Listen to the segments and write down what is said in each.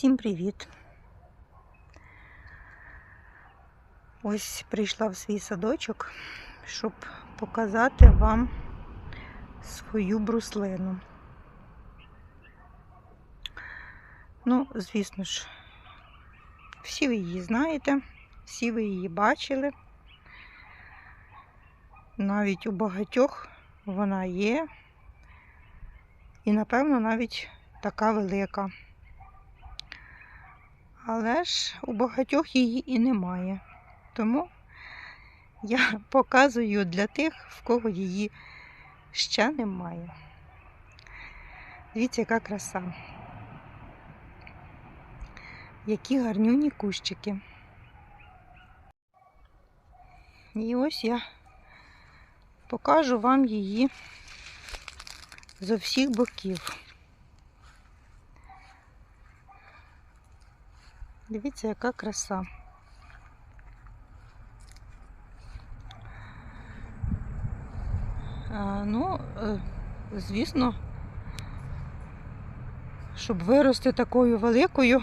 Всім привіт! Ось прийшла в свій садочок, щоб показати вам свою бруслину. Ну, звісно ж, всі ви її знаєте, всі ви її бачили. Навіть у багатьох вона є. І, напевно, навіть така велика. Але ж у багатьох її і немає. Тому я показую для тих, в кого її ще немає. Дивіться, яка краса. Які гарнюні кущики. І ось я покажу вам її з усіх боків. Дивіться, яка краса. Ну, е, звісно, щоб вирости такою великою,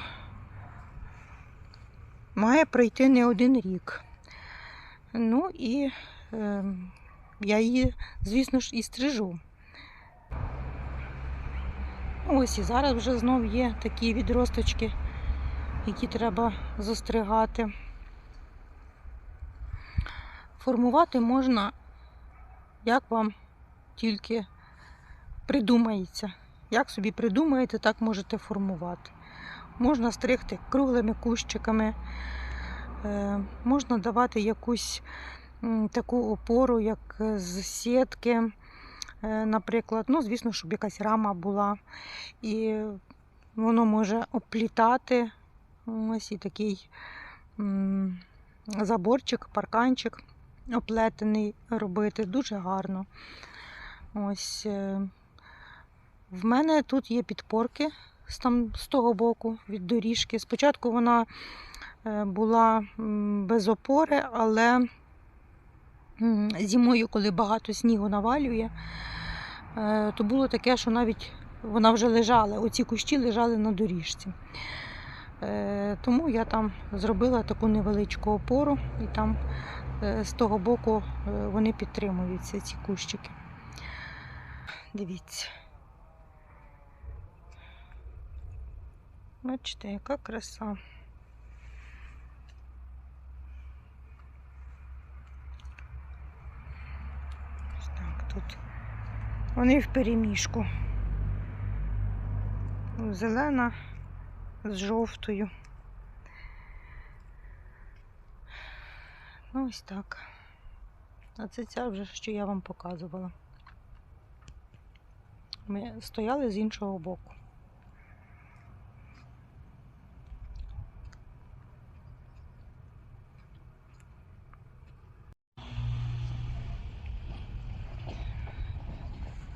має пройти не один рік. Ну і е, я її, звісно ж, і стрижу. Ось і зараз вже знов є такі відросточки які треба застригати. Формувати можна, як вам тільки придумається. Як собі придумаєте, так можете формувати. Можна стригти круглими кущиками, е, можна давати якусь таку опору, як з сітки, е, наприклад. Ну, звісно, щоб якась рама була. І воно може оплітати Ось і такий заборчик, парканчик оплетений робити, дуже гарно. Ось е, в мене тут є підпорки з, того боку від доріжки. Спочатку вона е, була без опори, але зимою, коли багато снігу навалює, е, то було таке, що навіть вона вже лежала, оці кущі лежали на доріжці. Е, тому я там зробила таку невеличку опору і там е, з того боку е, вони підтримуються, ці кущики. Дивіться. Бачите, яка краса. Так тут. Вони в переміжку. Зелена з жовтою. Ну, ось так. А це ця вже, що я вам показувала. Ми стояли з іншого боку.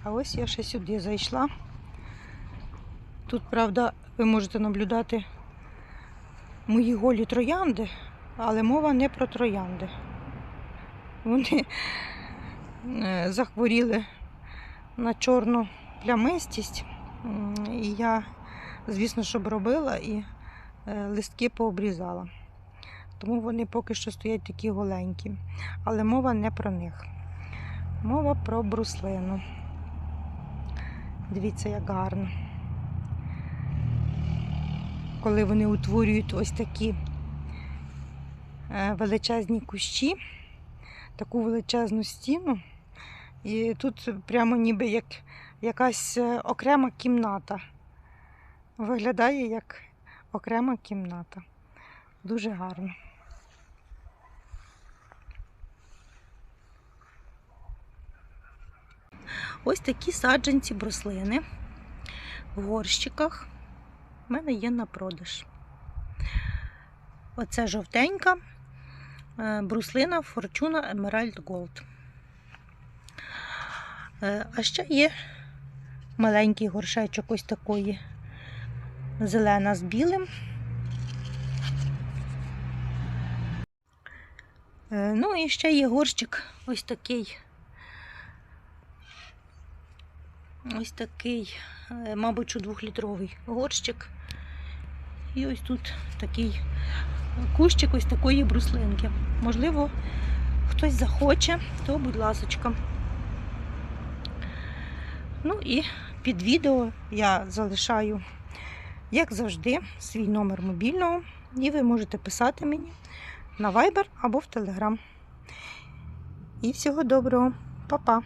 А ось я ще сюди зайшла. Тут, правда, ви можете наблюдати мої голі троянди, але мова не про троянди. Вони е, захворіли на чорну плямистість. І я, звісно, щоб робила і е, листки пообрізала. Тому вони поки що стоять такі голенькі. Але мова не про них. Мова про бруслину. Дивіться, як гарно коли вони утворюють ось такі е, величезні кущі, таку величезну стіну. І тут прямо ніби як якась е, окрема кімната. Виглядає як окрема кімната. Дуже гарно. Ось такі саджанці бруслини в горщиках в мене є на продаж. Оце жовтенька е, бруслина Fortuna Emerald Gold. Е, а ще є маленький горшечок ось такої зелена з білим. Е, ну і ще є горщик ось такий. Ось такий, мабуть, двохлітровий горщик І ось тут такий кущик ось такої бруслинки. Можливо, хтось захоче, то будь ласочка. Ну і під відео я залишаю, як завжди, свій номер мобільного, і ви можете писати мені на Viber або в Telegram. І всього доброго, Па-па!